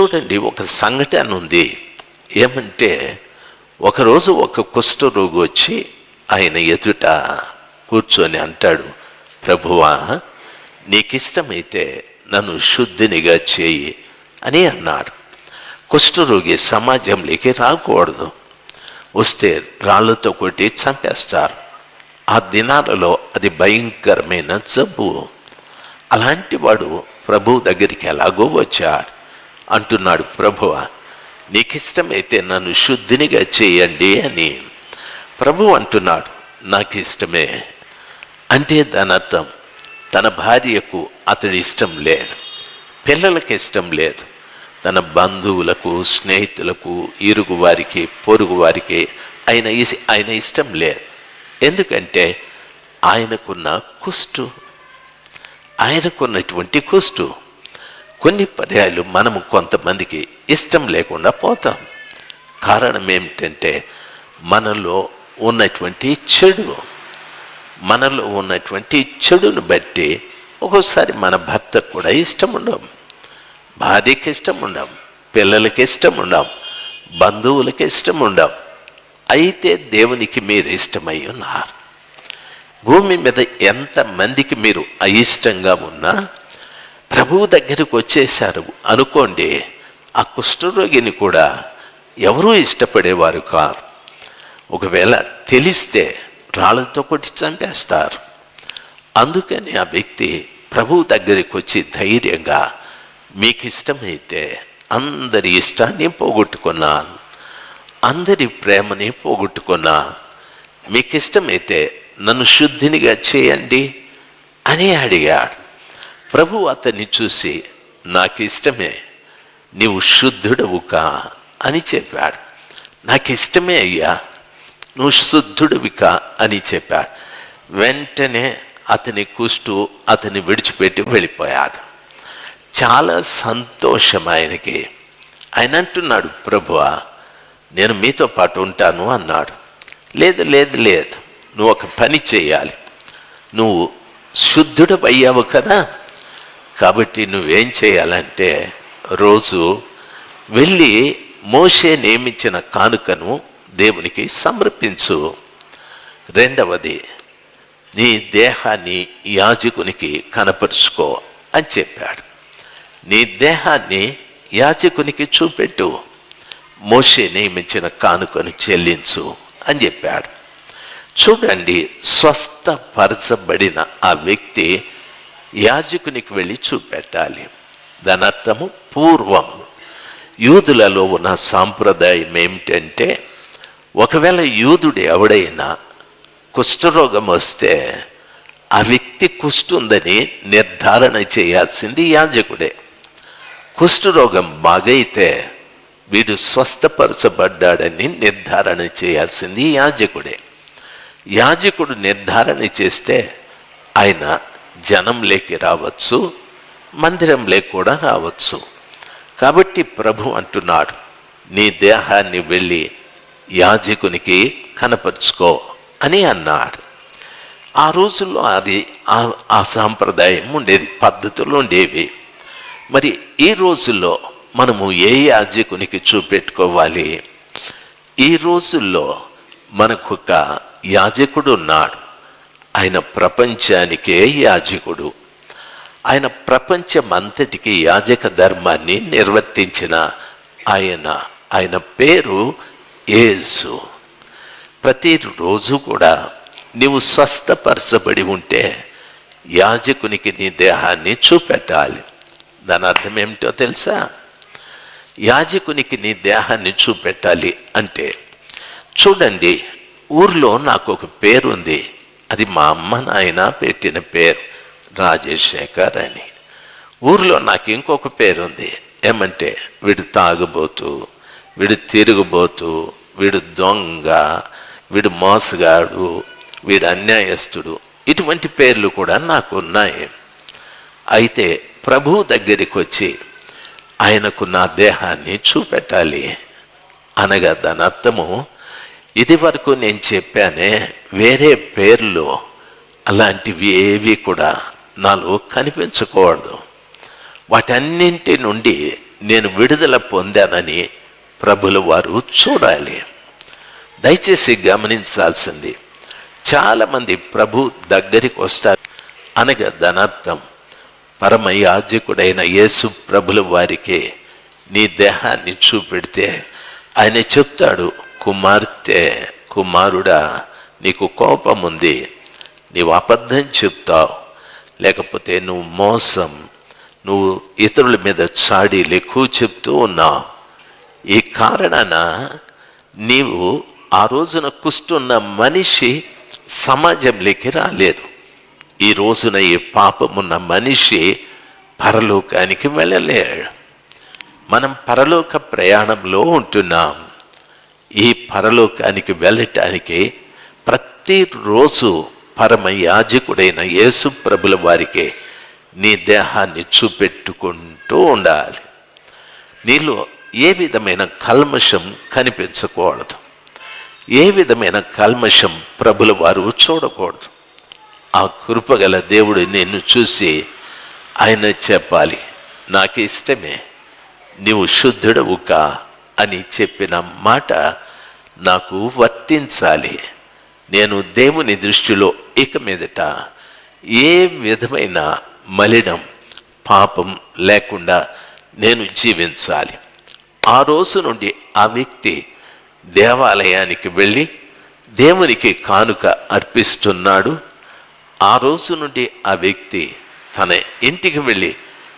చూడండి ఒక సంఘటన ఉంది ఏమంటే ఒకరోజు ఒక కుష్ఠరోగి వచ్చి ఆయన ఎదుట కూర్చొని అంటాడు ప్రభువా నీకిష్టమైతే నన్ను శుద్ధినిగా చేయి అని అన్నాడు. కుష్ఠరోగి సమాజంలోకి రాకూడదు. వస్తే రాళ్ళతో కొట్టి చంపేస్తారు. ఆ దినాలలో అది భయంకరమైన జబ్బు. అలాంటి వాడు ప్రభు దగ్గరికి ఎలాగో వచ్చాడు. అంటున్నాడు ప్రభువ నీకిష్టమైతే నన్ను శుద్ధినిగా చేయండి అని ప్రభు అంటున్నాడు. నాకు ఇష్టమే అంటే దాని అర్థం తన భార్యకు అతడి ఇష్టం లేదు పిల్లలకి ఇష్టం లేదు. తన బంధువులకు స్నేహితులకు ఇరుగు వారికి పొరుగు వారికి ఆయన ఆయన ఇష్టం లేదు. ఎందుకంటే ఆయనకున్న కుష్టు ఆయనకున్నటువంటి కుష్టు. కొన్ని పర్యాయాలు మనము కొంతమందికి ఇష్టం లేకుండా పోతాం. కారణం ఏమిటంటే మనలో ఉన్నటువంటి చెడు. మనలో ఉన్నటువంటి చెడును బట్టి ఒక్కోసారి మన భర్తకు కూడా ఇష్టం ఉండం. భార్యకి ఇష్టం ఉండం. పిల్లలకి ఇష్టం ఉండం. బంధువులకి ఇష్టం ఉండం. అయితే దేవునికి మీరు ఇష్టమై ఉన్నారు. భూమి మీద ఎంతమందికి మీరు అయిష్టంగా ఉన్నా ప్రభువు దగ్గరికి వచ్చేశారు. అనుకోండి ఆ కుష్ఠరోగిని కూడా ఎవరూ ఇష్టపడేవారు కారు. ఒకవేళ తెలిస్తే రాళ్ళతో కొట్టి చంపేస్తారు. అందుకని ఆ వ్యక్తి ప్రభువు దగ్గరికి వచ్చి ధైర్యంగా మీకు ఇష్టమైతే అందరి ఇష్టాన్ని పోగొట్టుకున్నాను. అందరి ప్రేమని పోగొట్టుకున్నా మీకు ఇష్టమైతే నన్ను శుద్ధినిగా చేయండి అని అడిగాడు. ప్రభు అతన్ని చూసి నాకు ఇష్టమే నీవు శుద్ధుడవు కా అని చెప్పాడు. నాకు ఇష్టమే అయ్యా నువ్వు శుద్ధుడివి కా అని చెప్పాడు. వెంటనే అతని కుష్టు అతన్ని విడిచిపెట్టి వెళ్ళిపోయాడు. చాలా సంతోషం ఆయనకి ఆయన అంటున్నాడు ప్రభువా నేను మీతో పాటు ఉంటాను అన్నాడు. లేదు లేదు లేదు నువ్వు ఒక పని చేయాలి నువ్వు శుద్ధుడవయ్యావు కదా కాబట్టి నువ్వేం చేయాలంటే రోజు వెళ్ళి మోషే నియమించిన కానుకను దేవునికి సమర్పించు. రెండవది నీ దేహాన్ని యాజకునికి కనపరుచుకో అని చెప్పాడు. నీ దేహాన్ని యాజకునికి చూపెట్టు. మోషే నియమించిన కానుకను చెల్లించు అని చెప్పాడు. చూడండి స్వస్థపరచబడిన ఆ వ్యక్తి యాజకునికి వెళ్ళి చూపెట్టాలి. దాని అర్థము పూర్వం యూదులలో ఉన్న సాంప్రదాయం ఏమిటంటే ఒకవేళ యూదుడు ఎవడైనా కుష్ఠరోగం వస్తే ఆ వ్యక్తి కుష్టు ఉందని నిర్ధారణ చేయాల్సింది యాజకుడే. కుష్ఠరోగం బాగైతే వీడు స్వస్థపరచబడ్డాడని నిర్ధారణ చేయాల్సింది యాజకుడే. యాజకుడు నిర్ధారణ చేస్తే ఆయన జనంలోకి రావచ్చు మందిరంలోకి కూడా రావచ్చు. కాబట్టి ప్రభు అంటున్నాడు నీ దేహాన్ని వెళ్ళి యాజకునికి కనపరుచుకో అని అన్నాడు. ఆ రోజుల్లో అది ఆ- ఆ సాంప్రదాయం ఉండేది పద్ధతులు ఉండేవి. మరి ఈ రోజుల్లో మనము ఏ యాజకునికి చూపెట్టుకోవాలి? ఈ రోజుల్లో మనకు ఒక యాజకుడు ఉన్నాడు. ఆయన ప్రపంచానికే యాజకుడు. ఆయన ప్రపంచమంతటికి యాజక ధర్మాన్ని నిర్వర్తించిన ఆయన ఆయన పేరు ఏసు ప్రతిరోజు కూడా నీవు స్వస్థపరచబడి ఉంటే యాజకునికి నీ దేహాన్ని చూపెట్టాలి. దాని అర్థం ఏమిటో తెలుసా? యాజకునికి నీ దేహాన్ని చూపెట్టాలి అంటే చూడండి ఊర్లో నాకు ఒక పేరు ఉంది అది మా అమ్మ నాయన పెట్టిన పేరు. రాజశేఖర్ అని ఊర్లో నాకు ఇంకొక పేరు ఉంది ఏమంటే వీడు తాగుబోతూ వీడు తిరుగుబోతూ వీడు దొంగ వీడు మోసగాడు వీడు అన్యాయస్తుడు. ఇటువంటి పేర్లు కూడా నాకు ఉన్నాయి అయితే ప్రభువు దగ్గరికి వచ్చి ఆయనకు నా దేహాన్ని చూపెట్టాలి. అనగా దాని అర్థము ఇది వరకు నేను చెప్పానే వేరే పేర్లు అలాంటివి ఏవి కూడా నాలో కనిపించకూడదు. వాటన్నింటి నుండి నేను విడుదల పొందానని ప్రభుల వారు చూడాలి. దయచేసి గమనించాల్సింది చాలామంది ప్రభు దగ్గరికి వస్తారు. అనగా ధనార్థం పరమ యాజకుడైన యేసు ప్రభుల వారికి నీ దేహాన్ని చూపెడితే ఆయన చెప్తాడు కుమార్తె కుమారుడా నీకు కోపం ఉంది నీవు అబద్ధం చెప్తావు. లేకపోతే నువ్వు మోసం. నువ్వు ఇతరుల మీద చాడీలు ఎక్కువ చెప్తూ ఉన్నావు. ఈ కారణాన నీవు ఆ రోజున కుస్తున్న మనిషి సమాజంలోకి రాలేదు. ఈ రోజున ఈ పాపమున్న మనిషి పరలోకానికి వెళ్ళలేడు. మనం పరలోక ప్రయాణంలో ఉంటున్నాం. ఈ పరలోకానికి వెళ్ళటానికి ప్రతిరోజు పరమ యాజకుడైన యేసు ప్రభుల వారికి నీ దేహాన్ని చూపెట్టుకుంటూ ఉండాలి. నీలో ఏ విధమైన కల్మషం కనిపించకూడదు. ఏ విధమైన కల్మషం ప్రభుల వారు చూడకూడదు. ఆ కృపగల దేవుడు నిన్ను చూసి ఆయన చెప్పాలి నాకు ఇష్టమే నీవు శుద్ధుడవు కా అని చెప్పిన మాట నాకు వర్తించాలి. నేను దేవుని దృష్టిలో ఇక మీదట ఏ విధమైన మలినం పాపం లేకుండా నేను జీవించాలి. ఆ రోజు నుండి ఆ వ్యక్తి దేవాలయానికి వెళ్ళి దేవునికి కానుక అర్పిస్తున్నాడు. ఆ రోజు నుండి ఆ వ్యక్తి తన ఇంటికి వెళ్ళి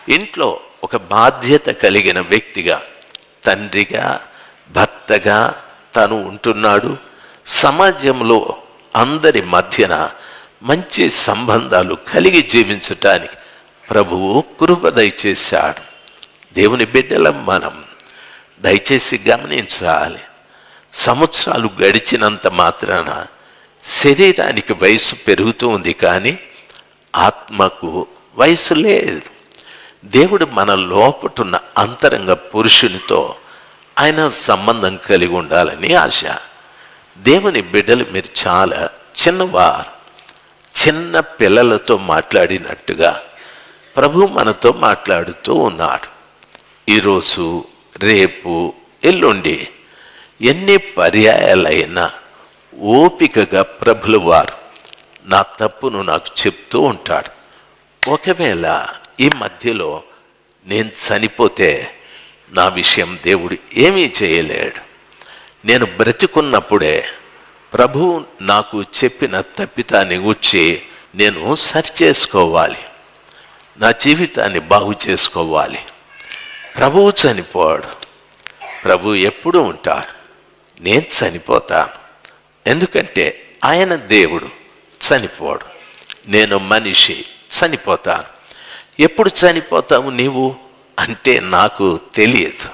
ఇంట్లో ఒక బాధ్యత కలిగిన వ్యక్తిగా తండ్రిగా భర్తగా తను ఉంటున్నాడు. సమాజంలో అందరి మధ్యన మంచి సంబంధాలు కలిగి జీవించటానికి ప్రభువు కృప దయచేశాడు. దేవుని బిడ్డలం మనం దయచేసి గమనించాలి. సంవత్సరాలు గడిచినంత మాత్రాన శరీరానికి వయసు పెరుగుతూ ఉంది కానీ ఆత్మకు వయసు లేదు. దేవుడు మన లోపటున్న అంతరంగ పురుషునితో ఆయన సంబంధం కలిగి ఉండాలని ఆశ. దేవుని బిడ్డలు మీరు చాలా చిన్నవారు. చిన్న పిల్లలతో మాట్లాడినట్టుగా ప్రభు మనతో మాట్లాడుతూ ఉన్నాడు. ఈరోజు రేపు ఎల్లుండి ఎన్ని పర్యాయాలైనా ఓపికగా ప్రభులవారు నా తప్పును నాకు చెప్తూ ఉంటాడు ఒకవేళ ఈ మధ్యలో నేను చనిపోతే నా విషయం దేవుడు ఏమీ చేయలేడు. నేను బ్రతికున్నప్పుడే ప్రభు నాకు చెప్పిన తప్పితాన్ని గుర్చి నేను సరి చేసుకోవాలి. నా జీవితాన్ని బాగు చేసుకోవాలి. ప్రభువు చనిపోడు. ప్రభు ఎప్పుడూ ఉంటాడు? నేను చనిపోతాను. ఎందుకంటే ఆయన దేవుడు చనిపోడు. నేను మనిషి చనిపోతాను. ఎప్పుడు చనిపోతావు నీవు అంటే నాకు తెలియదు.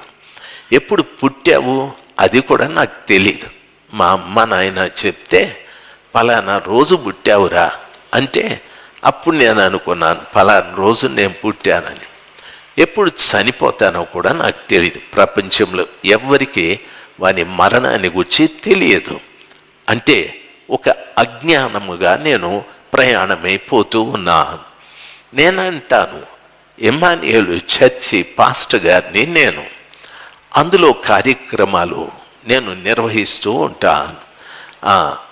ఎప్పుడు పుట్టావు అది కూడా నాకు తెలియదు మా అమ్మ నాయన చెప్తే పలానా రోజు పుట్టావురా అంటే అప్పుడు నేను అనుకున్నాను పలానా రోజు నేను పుట్టానని. ఎప్పుడు చనిపోతానో కూడా నాకు తెలియదు ప్రపంచంలో ఎవ్వరికి వాని మరణాన్ని గురించి తెలియదు. అంటే ఒక అజ్ఞానముగా నేను ప్రయాణమైపోతూ ఉన్నాను. నేనంటాను ఎమానియలు చర్చి పాస్టర్ గారిని నేను. అందులో కార్యక్రమాలు నేను నిర్వహిస్తూ ఉంటాను.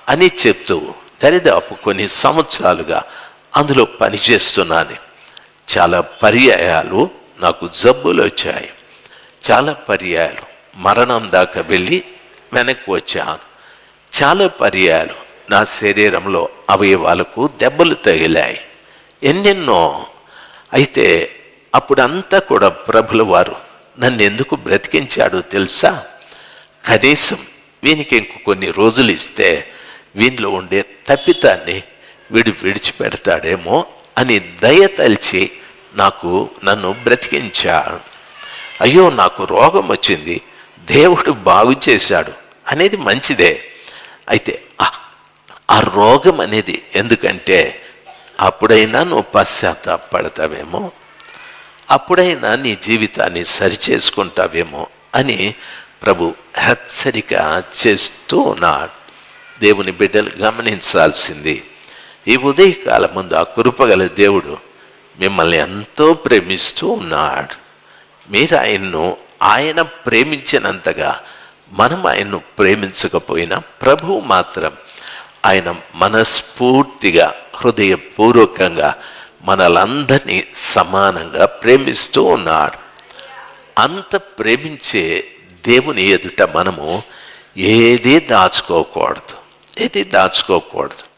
అని చెప్తూ దరిదాపు కొన్ని సంవత్సరాలుగా అందులో పనిచేస్తున్నాను. చాలా పర్యాయాలు నాకు జబ్బులు వచ్చాయి. చాలా పర్యాయాలు మరణం దాకా వెళ్ళి వెనక్కి వచ్చాను. చాలా పర్యాయాలు నా శరీరంలో అవయవాలకు దెబ్బలు తగిలాయి. ఎన్నెన్నో. అయితే అప్పుడంతా కూడా ప్రభుల వారు నన్ను ఎందుకు బ్రతికించాడో తెలుసా? కనీసం వీనికి ఇంక కొన్ని రోజులు ఇస్తే వీనిలో ఉండే తప్పితాన్ని వీడు విడిచిపెడతాడేమో అని దయ తలిచి నాకు నన్ను బ్రతికించాడు. అయ్యో నాకు రోగం వచ్చింది దేవుడు బాగు చేశాడు అనేది మంచిదే. అయితే ఆ రోగం అనేది ఎందుకంటే అప్పుడైనా నువ్వు పశ్చాత్తాపడతావేమో అప్పుడైనా నీ జీవితాన్ని సరిచేసుకుంటావేమో అని ప్రభు హెచ్చరిక చేస్తూ ఉన్నాడు. దేవుని బిడ్డలు గమనించాల్సింది ఈ ఉదయకాల ముందు ఆ కృపగల దేవుడు మిమ్మల్ని ఎంతో ప్రేమిస్తూ ఉన్నాడు. మీరు ఆయన్ను ఆయన ప్రేమించినంతగా మనం ఆయన్ను ప్రేమించకపోయినా ప్రభువు మాత్రం ఆయన మనస్ఫూర్తిగా హృదయపూర్వకంగా మనలందరినీ సమానంగా ప్రేమిస్తూ ఉన్నాడు. అంత ప్రేమించే దేవుని ఎదుట మనము ఏది దాచుకోకూడదు. ఏది దాచుకోకూడదు.